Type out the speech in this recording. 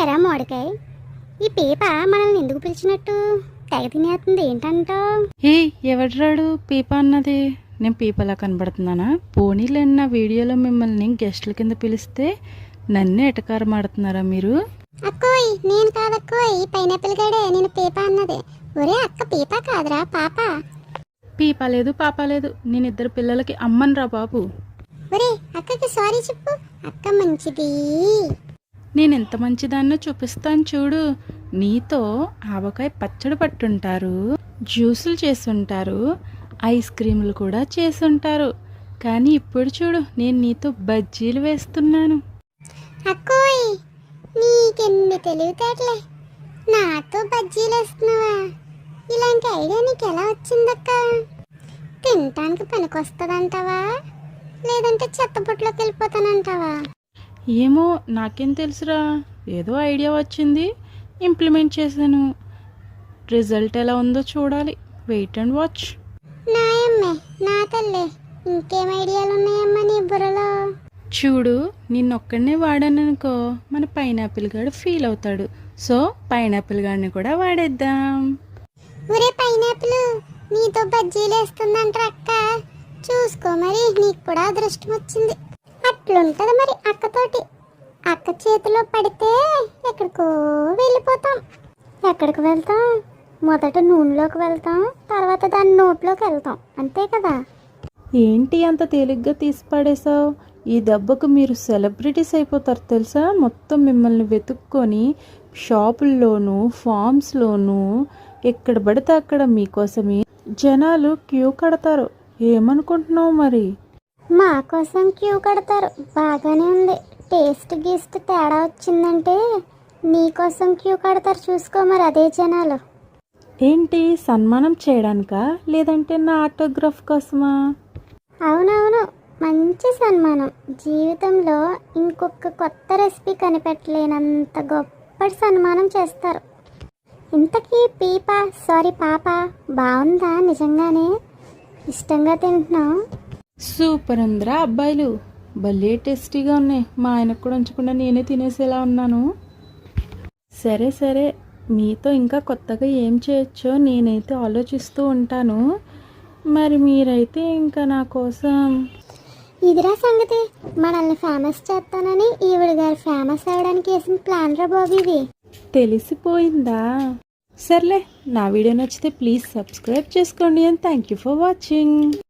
ఎరా మోడకాయ్ ఈ పీప మనల్ని ఎందుకు పిలిచినట్టు? తెగ తినేస్తుంది ఏంటంటావు ఏ ఎవడ్రాడు పీప అన్నది? నేను పీపలా కనబడుతున్నానా? పోనీలేని నా వీడియోలో మిమ్మల్ని గెస్టుల కింద పిలిస్తే నన్ను ఎటకారం ఆడుతున్నారా మీరు? అక్కోయ్ నేను కాదక్కోయ్ పైనాపిల్ గడే నేను పీప అన్నది. ఒరే అక్క పీప కాదురా పాప. పీప లేదు పాప లేదు. నేను ఇద్దరు పిల్లలకి అమ్మనురా బాబు. ఒరే అక్కకి సారీ చెప్పు. అక్క మంచిది. నేను ఎంత మంచిదాన్నో చూపిస్తాను చూడు. నీతో ఆవకాయ పచ్చడి పట్టుంటారు జ్యూసులు చేసుంటారు ఐస్ క్రీములు కూడా చేసుంటారు కానీ ఇప్పుడు చూడు నేను నీతో బజ్జీలు వేస్తున్నాను. అక్కోయ్ నీకెన్ని తెలివితేటలే. నాతో బజ్జీలు వేస్తున్నావా? ఇలాంటి ఐడియా నీకు ఎలా వచ్చిందక్క? తినటానికి పనికొస్తుందంటావా? లేదంటే చెత్తబుట్లోకి వెళ్ళిపోతానంటావా? ఏమో నాకేం తెలుసురా. ఏదో ఐడియా వచ్చింది. ఇంప్లిమెంట్ చేశాను. రిజల్ట్ ఎలా ఉందో చూడాలి. Wait and watch. నాయమ్మే నా తల్లి ఇంకేం ఐడియాలు ఉన్నాయమ్మా నీ బుర్రలో? చూడు నిన్నొక్కడనే వాడాననుకో మన పైనాపిల్ గాడు ఫీల్ అవుతాడు. సో పైనాపిల్ గాడిని కూడా వాడేద్దాం. ఒరే పైనాపిల్ నీతో బజ్జీలు వేస్తుందంటారు అక్క. చూసుకో మరి నీకు కూడా అదృష్టం వచ్చింది అట్లుంటది మరి అక్కతోటి. అక్క చేతిలో పడితే ఎక్కడికో వెళ్ళిపోతాం. ఎక్కడికి వెళ్తాం? మొదట నూనెలోకి వెళ్తాం తర్వాత దాని నోట్లోకి వెళ్తాం. అంతే కదా? ఏంటి అంత తేలిగ్గా తీసి పడేసావు ఈ దెబ్బకు మీరు సెలబ్రిటీస్ అయిపోతారు తెలుసా? మొత్తం మిమ్మల్ని వెతుక్కొని షాపుల్లోనూ ఫామ్స్లోనూ ఎక్కడ పడితే అక్కడ మీకోసమే జనాలు క్యూ కడతారు. ఏమనుకుంటున్నావు మరి? మా కోసం క్యూ కడతారు. బాగానే ఉంది. టేస్ట్ గీస్ట్ తేడా వచ్చిందంటే నీ కోసం క్యూ కడతారు చూసుకో మరి అదే జనాలు. ఏంటి సన్మానం చేయడానికా? లేదంటే నా ఆటోగ్రాఫ్ కోసమా? అవునవును. మంచి సన్మానం. జీవితంలో ఇంకొక కొత్త రెసిపీ కనిపెట్టలేనంత గొప్ప సన్మానం చేస్తారు. ఇంతకీ పీప సారీ పాప బాగుందా? నిజంగానే? ఇష్టంగా తింటున్నావు? సూపర్ ఉందిరా అబ్బాయిలు. భలే టేస్టీగా ఉన్నాయి. మా ఆయనకు కూడా ఉంచకుండా నేనే తినేసేలా ఉన్నాను. సరే సరే. మీతో ఇంకా కొత్తగా ఏం చేయొచ్చో నేనైతే ఆలోచిస్తూ ఉంటాను. మరి మీరైతే ఇంకా నా కోసం ఇదిరా సంగతి. మనల్ని ఫేమస్ చేస్తానని ఈవిడ గారు ఫేమస్ అవ్వడానికి వేసిన ప్లాన్ రా బాబు ఇది. తెలిసిపోయిందా? సర్లే నా వీడియో నచ్చితే ప్లీజ్ సబ్స్క్రైబ్ చేసుకోండి and thank you for watching